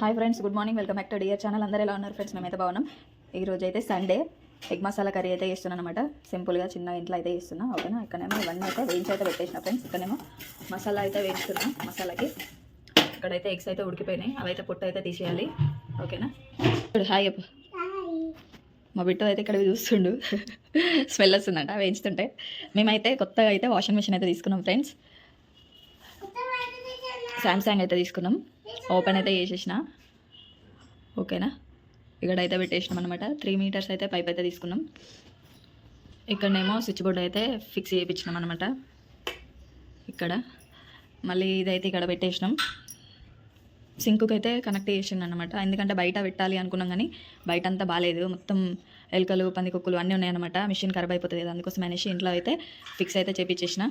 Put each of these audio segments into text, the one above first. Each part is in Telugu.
Hi friends good morning welcome back to dear channel అందరూ ఎలా ఉన్నారు ఫ్రెండ్స్ మేమైతే బాగున్నాం. ఈ రోజు అయితే సండే ఎగ్ మసాలా కర్రీ అయితే చేస్తున్నాను అనమాట సింపుల్గా చిన్న ఇంట్లో అయితే చేస్తున్నా ఓకేనా? ఇక్కడేమో ఇవన్నీ అయితే వేయించి అయితే పెట్టేసిన ఫ్రెండ్స్ ఇక్కడేమో మసాలా అయితే వేయిస్తున్నా మసాలాకి ఇక్కడైతే ఎగ్స్ అయితే ఉడికిపోయినాయి. అవైతే పొట్టు అయితే తీసేయాలి ఓకేనా? ఇప్పుడు హాయ్ మా బిడ్డ అయితే ఇక్కడ చూస్తుండు. స్మెల్ వస్తుందంట వేయించుతుంటే. మేమైతే కొత్తగా అయితే వాషింగ్ మిషన్ అయితే తీసుకున్నాం ఫ్రెండ్స్ శాంసంగ్ అయితే తీసుకున్నాం. ఓపెన్ అయితే చేసేసిన. ఓకేనా? ఇక్కడ అయితే పెట్టేసినాం అనమాట త్రీ మీటర్స్ అయితే పైప్ అయితే తీసుకున్నాం. ఇక్కడనేమో స్విచ్ బోర్డ్ అయితే ఫిక్స్ చేయించినాం అనమాట ఇక్కడ. మళ్ళీ ఇదైతే ఇక్కడ పెట్టేసినాం. సింకుకి అయితే కనెక్ట్ చేసిండు అనమాట ఎందుకంటే బయట పెట్టాలి అనుకున్నాం కానీ బయట అంతా బాగాలేదు మొత్తం ఎలుకలు పందికొక్కులు అన్నీ ఉన్నాయన్నమాట మిషన్ ఖరాబ్ అయిపోతుంది కదా అందుకోసం అనేసి ఇంట్లో అయితే ఫిక్స్ అయితే చేపించేసిన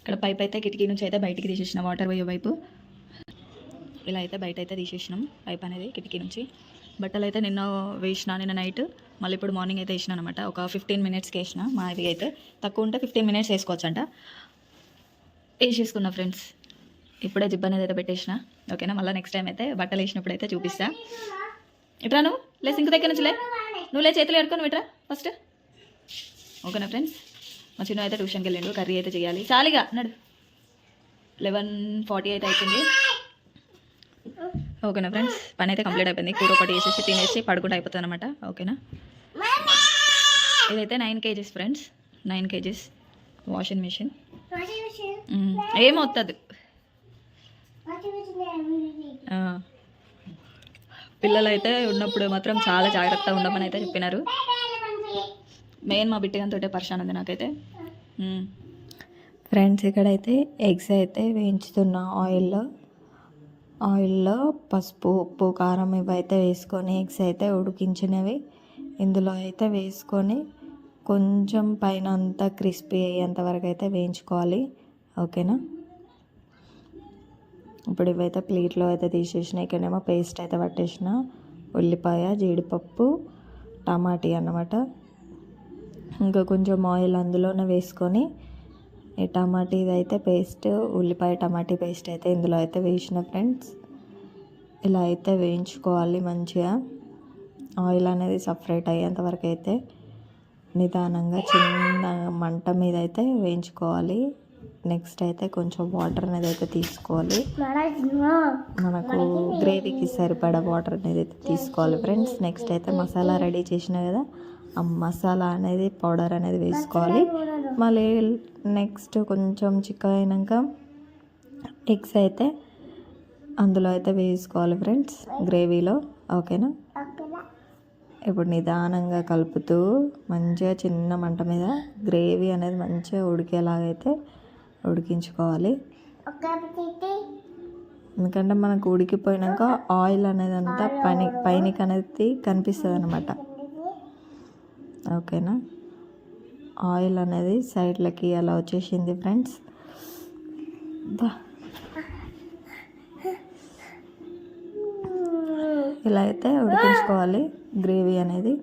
ఇక్కడ పైప్ అయితే కిటికీ నుంచి అయితే బయటికి తీసేసిన వాటర్ పోయే వైపు. ఇలా అయితే బయట అయితే తీసేసినాం పైప్ అనేది కిటికీ నుంచి. బట్టలు అయితే నిన్న వేసిన నిన్న నైట్ మళ్ళీ ఇప్పుడు మార్నింగ్ అయితే వేసిన అనమాట ఒక ఫిఫ్టీన్ మినిట్స్కి వేసిన మా ఇది అయితే. తక్కువ ఉంటే ఫిఫ్టీన్ మినిట్స్ వేసుకోవచ్చు అంట వేసేసుకున్నా ఫ్రెండ్స్ ఇప్పుడే జిబ్ అనేది అయితే పెట్టేసిన. ఓకేనా మళ్ళీ నెక్స్ట్ టైం అయితే బట్టలు వేసినప్పుడు అయితే చూపిస్తా. ఇట్రా నువ్వు? లే సింక్ దగ్గర నుంచి లే. నువ్వు లే చేతులు కడుకొని ఇట్రా ఫస్ట్ ఓకేనా ఫ్రెండ్స్ మా చిన్న అయితే ట్యూషన్కి వెళ్ళిండు కర్రీ అయితే చేయాలి. చాలిగా అన్నాడు లెవెన్ ఫార్టీ అయితే అయిపోయింది. ఓకేనా ఫ్రెండ్స్? పని అయితే కంప్లీట్ అయిపోయింది. కూర ఒకటి వేసేసి తినేసి పడుకుంటే అయిపోతుంది అనమాట ఓకేనా? ఇదైతే nine KGs friends. Nine KGs washing machine ఏమవుతుంది పిల్లలైతే ఉన్నప్పుడు మాత్రం చాలా జాగ్రత్తగా ఉండమని అయితే చెప్పినారు. మెయిన్ మా బిట్టిగంతో పరిశాన్ ఉంది నాకైతే. ఫ్రెండ్స్ ఇక్కడైతే ఎగ్స్ అయితే వేయించుతున్న ఆయిల్లో. ఆయిల్లో పసుపు ఉప్పు కారం ఇవైతే వేసుకొని ఎగ్స్ అయితే ఉడికించినవి. ఇందులో అయితే వేసుకొని కొంచెం పైన అంతా క్రిస్పీ అయ్యేంత వరకు అయితే వేయించుకోవాలి. ఓకేనా? ఇప్పుడు ఇవైతే ప్లేట్లో అయితే తీసేసిన ఇక్కడేమో పేస్ట్ అయితే పట్టేసిన. ఉల్లిపాయ జీడిపప్పు టమాటీ అన్నమాట. ఇంకా కొంచెం ఆయిల్ అందులోనే వేసుకొని ఈ టమాటీ అయితే పేస్ట్ ఉల్లిపాయ టమాటీ పేస్ట్ అయితే ఇందులో అయితే వేసిన ఫ్రెండ్స్. ఇలా అయితే వేయించుకోవాలి మంచిగా. ఆయిల్ అనేది సపరేట్ అయ్యేంతవరకు అయితే నిదానంగా చిన్న మంట మీద అయితే వేయించుకోవాలి. నెక్స్ట్ అయితే కొంచెం వాటర్ అనేది అయితే తీసుకోవాలి. మనకు గ్రేవీకి సరిపడా వాటర్ అనేది అయితే తీసుకోవాలి ఫ్రెండ్స్. నెక్స్ట్ అయితే మసాలా రెడీ చేసిన కదా మసాలా అనేది పౌడర్ అనేది వేసుకోవాలి. మళ్ళీ నెక్స్ట్ కొంచెం చిక్కగా అయినాక ఎగ్స్ అయితే అందులో అయితే వేసుకోవాలి ఫ్రెండ్స్ గ్రేవీలో. ఓకేనా? ఇప్పుడు నిదానంగా కలుపుతూ మంచిగా చిన్న మంట మీద గ్రేవీ అనేది మంచిగా ఉడికేలాగైతే ఉడికించుకోవాలి. ఎందుకంటే మనకు ఉడికిపోయినాక ఆయిల్ అనేది అంతా పని పైనకి అనేది కనిపిస్తుంది అనమాట ఓకేనా? ఆయిల్ అనేది సైడ్లకి అలా వచ్చేసింది ఫ్రెండ్స్. ఇలా అయితే ఉడికించుకోవాలి గ్రేవీ అనేది.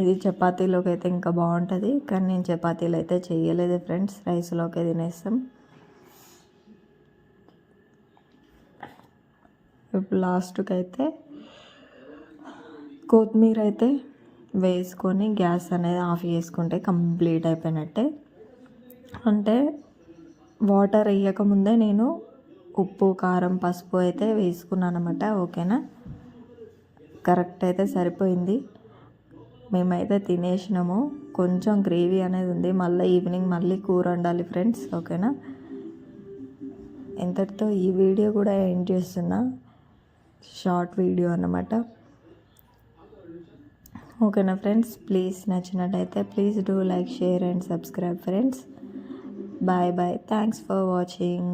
ఇది చపాతీలోకి అయితే ఇంకా బాగుంటుంది కానీ నేను చపాతీలు అయితే చేయలేదు ఫ్రెండ్స్ రైస్లోకి తినేస్తాం. ఇప్పుడు లాస్ట్కి అయితే కొత్తిమీర అయితే వేసుకొని గ్యాస్ అనేది ఆఫ్ చేసుకుంటే కంప్లీట్ అయిపోయినట్టే. అంటే వాటర్ వేయకముందే నేను ఉప్పు కారం పసుపు అయితే వేసుకున్నాను అనమాట ఓకేనా? కరెక్ట్ అయితే సరిపోయింది. మేమైతే తినేసినాము. కొంచెం గ్రేవీ అనేది ఉంది. మళ్ళీ ఈవినింగ్ మళ్ళీ కూర వండాలి ఫ్రెండ్స్ ఓకేనా? ఇంతటితో ఈ వీడియో కూడా ఎండ్ చేస్తున్నా. షార్ట్ వీడియో అన్నమాట. ఓకేనా ఫ్రెండ్స్? ప్లీజ్ నచ్చినట్టయితే please do like share and subscribe friends. Bye bye. Thanks for watching.